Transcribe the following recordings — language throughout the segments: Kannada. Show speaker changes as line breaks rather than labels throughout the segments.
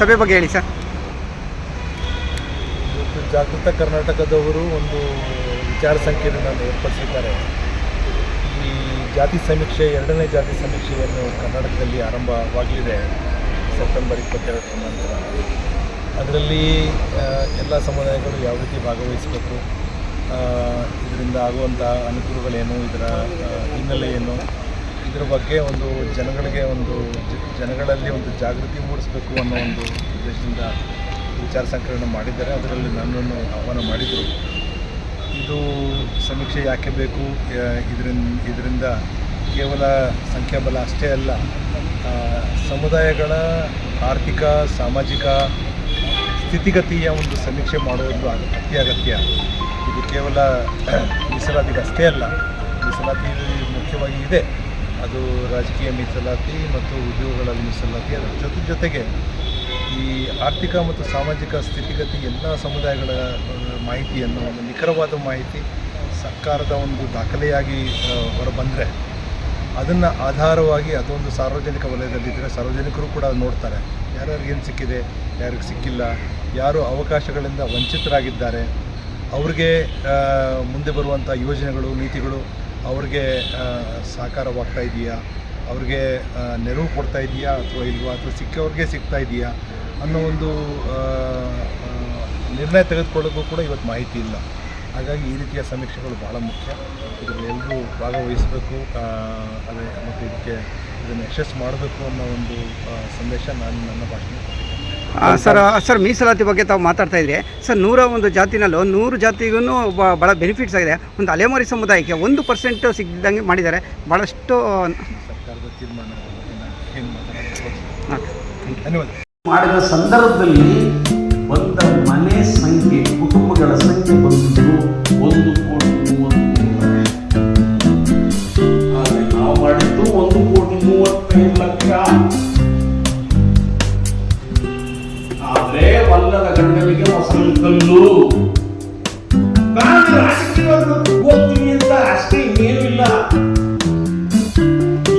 ಸಭೆ ಬಗ್ಗೆ ಹೇಳಿ ಸರ್.
ಜಾಗೃತ ಕರ್ನಾಟಕದವರು ಒಂದು ವಿಚಾರ ಸಂಕಿರಣವನ್ನು ಏರ್ಪಡಿಸಿದ್ದಾರೆ. ಈ ಜಾತಿ ಸಮೀಕ್ಷೆ, ಎರಡನೇ ಜಾತಿ ಸಮೀಕ್ಷೆಯನ್ನು ಕರ್ನಾಟಕದಲ್ಲಿ ಆರಂಭವಾಗಲಿದೆ ಸೆಪ್ಟೆಂಬರ್ ಇಪ್ಪತ್ತೆರಡರ ನಂತರ. ಅದರಲ್ಲಿ ಎಲ್ಲ ಸಮುದಾಯಗಳು ಯಾವ ರೀತಿ ಭಾಗವಹಿಸಬೇಕು ಇದರಿಂದ ಆಗುವಂಥ ಅನುಕೂಲಗಳೇನು, ಇದರ ಹಿನ್ನೆಲೆ ಏನು ಇದರ ಬಗ್ಗೆ ಒಂದು ಜನಗಳಿಗೆ ಒಂದು ಜನಗಳಲ್ಲಿ ಒಂದು ಜಾಗೃತಿ ಮೂಡಿಸಬೇಕು ಅನ್ನೋ ಒಂದು ಉದ್ದೇಶದಿಂದ ವಿಚಾರ ಸಂಕಿರಣ ಮಾಡಿದ್ದಾರೆ. ಅದರಲ್ಲಿ ನನ್ನನ್ನು ಆಹ್ವಾನ ಮಾಡಿದರು. ಇದು ಸಮೀಕ್ಷೆ ಯಾಕೆ ಬೇಕು? ಇದರಿಂದ ಇದರಿಂದ ಕೇವಲ ಸಂಖ್ಯಾಬಲ ಅಷ್ಟೇ ಅಲ್ಲ ಸಮುದಾಯಗಳ ಆರ್ಥಿಕ, ಸಾಮಾಜಿಕ ಸ್ಥಿತಿಗತಿಯ ಒಂದು ಸಮೀಕ್ಷೆ ಮಾಡುವುದು ಅತಿ ಅಗತ್ಯ. ಇದು ಕೇವಲ ಮೀಸಲಾತಿಗೆ ಅಷ್ಟೇ ಅಲ್ಲ, ಮೀಸಲಾತಿ ಮುಖ್ಯವಾಗಿ ಇದೆ. ಅದು ರಾಜಕೀಯ ಮೀಸಲಾತಿ ಮತ್ತು ಉದ್ಯೋಗಗಳಲ್ಲಿ ಮೀಸಲಾತಿ. ಅದರ ಜೊತೆ ಜೊತೆಗೆ ಈ ಆರ್ಥಿಕ ಮತ್ತು ಸಾಮಾಜಿಕ ಸ್ಥಿತಿಗತಿ ಎಲ್ಲ ಸಮುದಾಯಗಳ ಮಾಹಿತಿಯನ್ನು, ಒಂದು ನಿಖರವಾದ ಮಾಹಿತಿ ಸರ್ಕಾರದ ಒಂದು ದಾಖಲೆಯಾಗಿ ಹೊರಬಂದರೆ ಅದನ್ನು ಆಧಾರವಾಗಿ ಅದೊಂದು ಸಾರ್ವಜನಿಕ ವಲಯದಲ್ಲಿದ್ದರೆ ಸಾರ್ವಜನಿಕರು ಕೂಡ ನೋಡ್ತಾರೆ. ಯಾರ್ಯಾರಿಗೇನು ಸಿಕ್ಕಿದೆ, ಯಾರಿಗೆ ಸಿಕ್ಕಿಲ್ಲ, ಯಾರು ಅವಕಾಶಗಳಿಂದ ವಂಚಿತರಾಗಿದ್ದಾರೆ, ಅವ್ರಿಗೆ ಮುಂದೆ ಬರುವಂಥ ಯೋಜನೆಗಳು, ನೀತಿಗಳು ಅವ್ರಿಗೆ ಸಹಕಾರವಾಗ್ತಾ ಇದೆಯಾ? ಅವ್ರಿಗೆ ನೆರವು ಕೊಡ್ತಾ ಇದೆಯಾ ಅಥವಾ ಇಲ್ವಾ? ಅಥವಾ ಸಿಕ್ಕವ್ರಿಗೆ ಸಿಗ್ತಾ ಇದೆಯಾ? ಅನ್ನೋ ಒಂದು ನಿರ್ಣಯ ತೆಗೆದುಕೊಳ್ಳೋಕ್ಕೂ ಕೂಡ ಇವತ್ತು ಮಾಹಿತಿ ಇಲ್ಲ. ಹಾಗಾಗಿ ಈ ರೀತಿಯ ಸಮೀಕ್ಷೆಗಳು ಭಾಳ ಮುಖ್ಯ. ಇದರಲ್ಲಿ ಎಲ್ಲರೂ ಭಾಗವಹಿಸಬೇಕು. ಅದೇ, ಮತ್ತು ಇದಕ್ಕೆ ಇದನ್ನು ಯಶಸ್ಸು ಮಾಡಬೇಕು ಅನ್ನೋ ಒಂದು ಸಂದೇಶ ನಾನು ನನ್ನ ಭಾಷಣ
ಸರ್ ಸರ್ ಮೀಸಲಾತಿ ಬಗ್ಗೆ ತಾವು ಮಾತಾಡ್ತಾ ಇದ್ರಿ ಸರ್ ನೂರ ಒಂದು ಜಾತಿನಲ್ಲೂ ನೂರು ಜಾತಿಗೂ ಭಾಳ ಬೆನಿಫಿಟ್ಸ್ ಆಗಿದೆ. ಒಂದು ಅಲೆಮಾರಿ ಸಮುದಾಯಕ್ಕೆ ಒಂದು ಪರ್ಸೆಂಟ್ ಸಿಗ್ದಂಗೆ ಮಾಡಿದ್ದಾರೆ. ಭಾಳಷ್ಟು
ಮಾಡಿದ ಸಂದರ್ಭದಲ್ಲಿ ಬಂದ ಮನೆ ಸಂಖ್ಯೆ ಕುಟುಂಬಗಳ ಸಂಖ್ಯೆ ಬಂದಿದ್ದು ಒಂದು ನಾನು ರಾಜಕೀಯವನ್ನು ಹೋಗ್ತೀನಿ ಅಂತ ಅಷ್ಟೇ ಇನ್ನೇನು ಇಲ್ಲ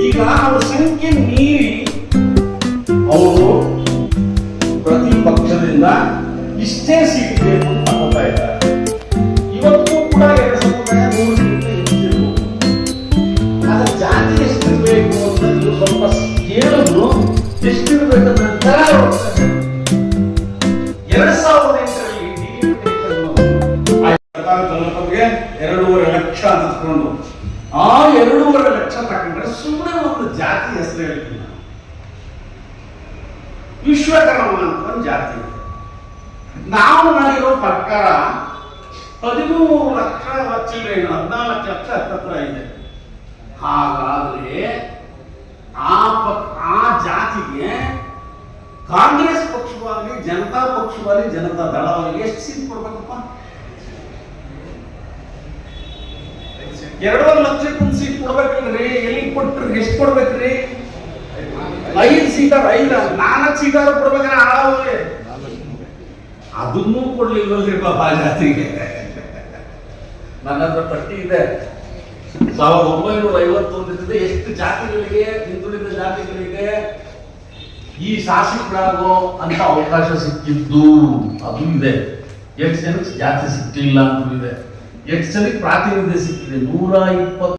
ಈಗ ಅವರ ಸಂಖ್ಯೆ ಮೀರಿ ಅವರು ಪ್ರತಿ ಪಕ್ಷದಿಂದ ಇಷ್ಟೇ ಸೀಟ್ ಬೇಕು ಅಂತ ಇದ್ದಾರೆ. ಎರಡೂವರೆ ಲಕ್ಷ ತಗೊಂಡು ಆ ಎರಡೂವರೆ ಲಕ್ಷ ತಗೊಂಡ್ರೆ ಸುಮ್ಮನೆ ಒಂದು ಜಾತಿ ಹೆಸರು ಹೇಳ್ತೀನಿ ನಾನು. ವಿಶ್ವಕರ್ಮ ಅಂತ ಒಂದು ಜಾತಿ. ನಾವು ಮಾಡಿರೋ ಪ್ರಕಾರ ಹದಿಮೂರು ಲಕ್ಷ ಚಿಲ್ಲರೆ ಹದಿನಾಲ್ಕು ಲಕ್ಷ ಹತ್ತತ್ರ ಇದೆ ಹಾಗಾದ್ರೆ ಆ ಆ ಜಾತಿಗೆ ಕಾಂಗ್ರೆಸ್ ಪಕ್ಷವಾಗಲಿ, ಜನತಾ ಪಕ್ಷವಾಗಲಿ, ಜನತಾ ದಳವಾಗಲಿ ಎಷ್ಟು ಸೀಟ್ ಕೊಡ್ಬೇಕಪ್ಪ ಎರಡೂವರೆ ಲಕ್ಷಕ್ಕೊಂದು ಸೀಟ್ ಕೊಡ್ಬೇಕಲ್ರಿ ಎಲ್ಲಿ ಕೊಟ್ರಿ, ಎಷ್ಟು ಕೊಡ್ಬೇಕ್ರಿ? ಐದು ಸೀಟರ್ ಐದ ನಾಲ್ಕು ಸೀಟರ್ ಕೊಡ್ಬೇಕಾದ್ರೆ ಹಾಳಾಗೋಗಿ ಅದನ್ನೂ ಕೊಡ್ಲಿಲ್ವಲ್ರಿ ಬಾಬಾ ಜಾತಿಗೆ ನನ್ನ ಹತ್ರ ಪಟ್ಟಿ ಇದೆ. ಸಾವಿರದ ಒಂಬೈನೂರ ಐವತ್ತೊಂದರಿಂದ ಎಷ್ಟು ಜಾತಿಗಳಿಗೆ, ಹಿಂದುಳಿದ ಜಾತಿಗಳಿಗೆ ಈ ಶಾಸಕರಾಗೋ ಅಂತ ಅವಕಾಶ ಸಿಕ್ಕಿದ್ದು. ಅದು ಇದೆ. ಎಷ್ಟು ಜನಕ್ಕೆ ಜಾತಿ ಸಿಕ್ಕಿಲ್ಲ ಅಂತ ಇದೆ. ಜನಕ್ಕೆ ಪ್ರಾತಿನಿಧ್ಯ ಸಿಕ್ಕಿದೆ ನೂರ ಇಪ್ಪತ್ತು